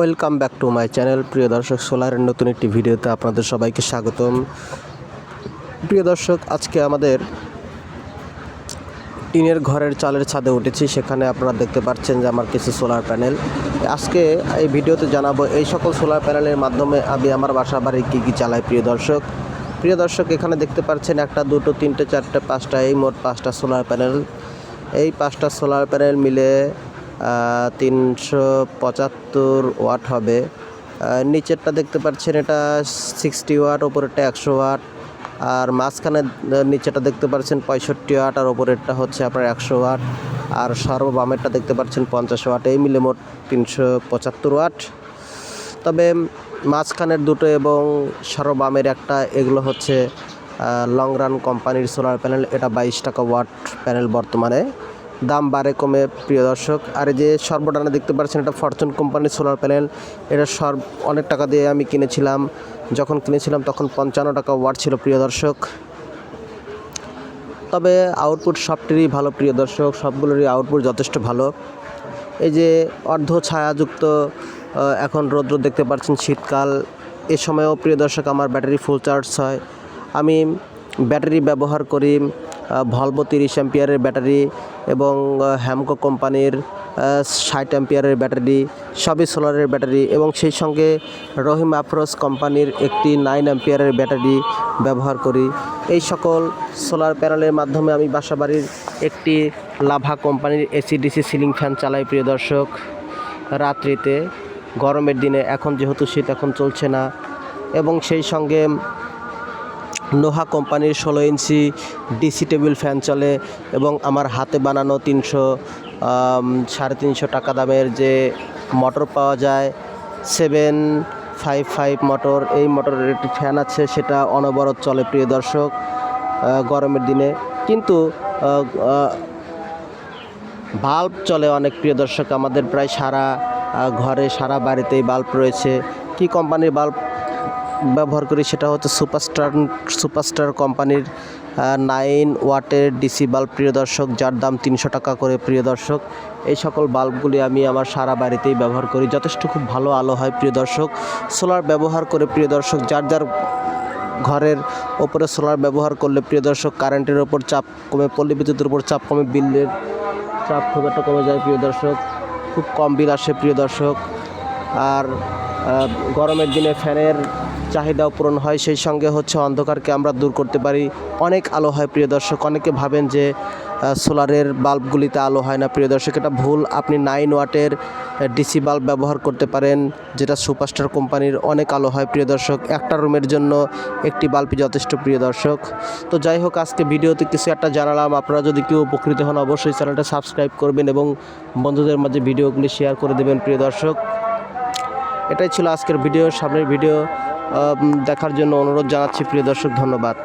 Welcome back to my channel. প্রিয় দর্শক, সোলারের নতুন একটি ভিডিওতে আপনাদের সবাইকে স্বাগতম। প্রিয় দর্শক, আজকে আমাদের টিনের ঘরের চালের ছাদে উঠেছি। সেখানে আপনারা দেখতে পাচ্ছেন যে আমার কিছু সোলার প্যানেল। আজকে এই ভিডিওতে জানাব এই সকল সোলার প্যানেলের মাধ্যমে আমি আমার বাসা বাড়ি কী কী চালাই, প্রিয় দর্শক। প্রিয় দর্শক, এখানে দেখতে পাচ্ছেন একটা, দুটো, তিনটে, চারটে, পাঁচটা, এই মোট পাঁচটা সোলার প্যানেল। এই পাঁচটা সোলার প্যানেল মিলে তিনশো পঁচাত্তর ওয়াট হবে। নিচেরটা দেখতে পাচ্ছেন, এটা সিক্সটি ওয়াট, ওপরেরটা একশো ওয়াট। আর মাঝখানে নিচেটা দেখতে পাচ্ছেন, পঁয়ষট্টি ওয়াট, আর ওপরেরটা হচ্ছে আপনার একশো ওয়াট। আর সর্ববামেরটা দেখতে পাচ্ছেন, পঞ্চাশ ওয়াট। এই মিলে মোট তিনশো পঁচাত্তর ওয়াট। তবে মাঝখানের দুটো এবং সর্ববামের একটা, এগুলো হচ্ছে লং রান কোম্পানির সোলার প্যানেল এটা বাইশ টাকা ওয়াট প্যানেল বর্তমানে। দাম বাড়ে, কমে, প্রিয় দর্শক। আর এই যে সর্বডানে দেখতে পাচ্ছেন, এটা ফরচুন কোম্পানির সোলার প্যানেল এটা সর্ব অনেক টাকা দিয়ে আমি কিনেছিলাম। যখন কিনেছিলাম, তখন পঞ্চান্ন টাকা ওয়াট ছিল, প্রিয় দর্শক। তবে আউটপুট সবটিরই ভালো, প্রিয় দর্শক। সবগুলোরই আউটপুট যথেষ্ট ভালো। এই যে অর্ধ ছায়াযুক্ত এখন রৌদ্র দেখতে পাচ্ছেন শীতকাল। এ সময়ও, প্রিয় দর্শক, আমার ব্যাটারি ফুল চার্জ হয়। আমি ব্যাটারি ব্যবহার করি। ভলভো তিরিশ অ্যাম্পিয়ারের ব্যাটারি এবং হ্যামকো কোম্পানির ষাট অ্যাম্পিয়ারের ব্যাটারি, সবই সোলারের ব্যাটারি এবং সেই সঙ্গে রহিম আফরোজ কোম্পানির একটি নাইন অ্যাম্পিয়ারের ব্যাটারি ব্যবহার করি। এই সকল সোলার প্যানেলের মাধ্যমে আমি বাসাবাড়ির একটি লাভা কোম্পানির এসিডিসি সিলিং ফ্যান চালাই, প্রিয় দর্শক। রাত্রিতে, গরমের দিনে, এখন যেহেতু শীত, এখন চলছে না। এবং সেই সঙ্গে নোহা কোম্পানির ষোলো ইঞ্চি ডিসি টেবিল ফ্যান চলে এবং আমার হাতে বানানো তিনশো সাড়ে তিনশো টাকা দামের যে মোটর পাওয়া যায়, সেভেন ফাইভ ফাইভ মোটর, এই মোটরের একটি ফ্যান আছে, সেটা অনবরত চলে প্রিয় দর্শক গরমের দিনে। কিন্তু বাল্ব চলে অনেক প্রিয় দর্শক, আমাদের প্রায় সারা ঘরে, সারা বাড়িতেই বাল্ব রয়েছে। কি কোম্পানির বাল্ব? ব্যবহার করি সেটা হচ্ছে সুপারস্টার সুপারস্টার কোম্পানির নাইন ওয়াটের ডিসি বাল্ব প্রিয় দর্শক, যার দাম তিনশো টাকা করে, প্রিয় দর্শক। এই সকল বাল্বগুলি আমি আমার সারা বাড়িতেই ব্যবহার করি। যথেষ্ট খুব ভালো আলো হয়, প্রিয় দর্শক। সোলার ব্যবহার করে, প্রিয় দর্শক, যার যার ঘরের ওপরে সোলার ব্যবহার করলে, প্রিয় দর্শক কারেন্টের ওপর চাপ কমে পল্লী বিদ্যুতের উপর চাপ কমে, বিলের চাপ খুব একটা কমে যায়, প্রিয় দর্শক। খুব কম বিল আসে, প্রিয় দর্শক। আর গরমের দিনে ফ্যানের চাহিদাও পূরণ হয়, সেই সঙ্গে হচ্ছে অন্ধকারকে আমরা দূর করতে পারি। অনেক আলো হয়, প্রিয় দর্শক। অনেকে ভাবেন যে সোলারের বাল্বগুলিতে আলো হয় না, প্রিয় দর্শক। এটা ভুল। আপনি নাইন ওয়াটের ডিসি বাল্ব ব্যবহার করতে পারেন, যেটা সুপারস্টার কোম্পানির অনেক আলো হয়, প্রিয় দর্শক। একটা রুমের জন্য একটি বাল্বই যথেষ্ট, প্রিয় দর্শক। তো যাই হোক, আজকে ভিডিওতে কিছু একটা জানালাম। আপনারা যদি কেউ উপকৃত হন, অবশ্যই চ্যানেলটা সাবস্ক্রাইব করবেন এবং বন্ধুদের মাঝে ভিডিওগুলি শেয়ার করে দেবেন, প্রিয় দর্শক। এটাই ছিল আজকের ভিডিও সামনের ভিডিও। দেখার জন্য অনুরোধ জানাচ্ছি। প্রিয় দর্শক ধন্যবাদ।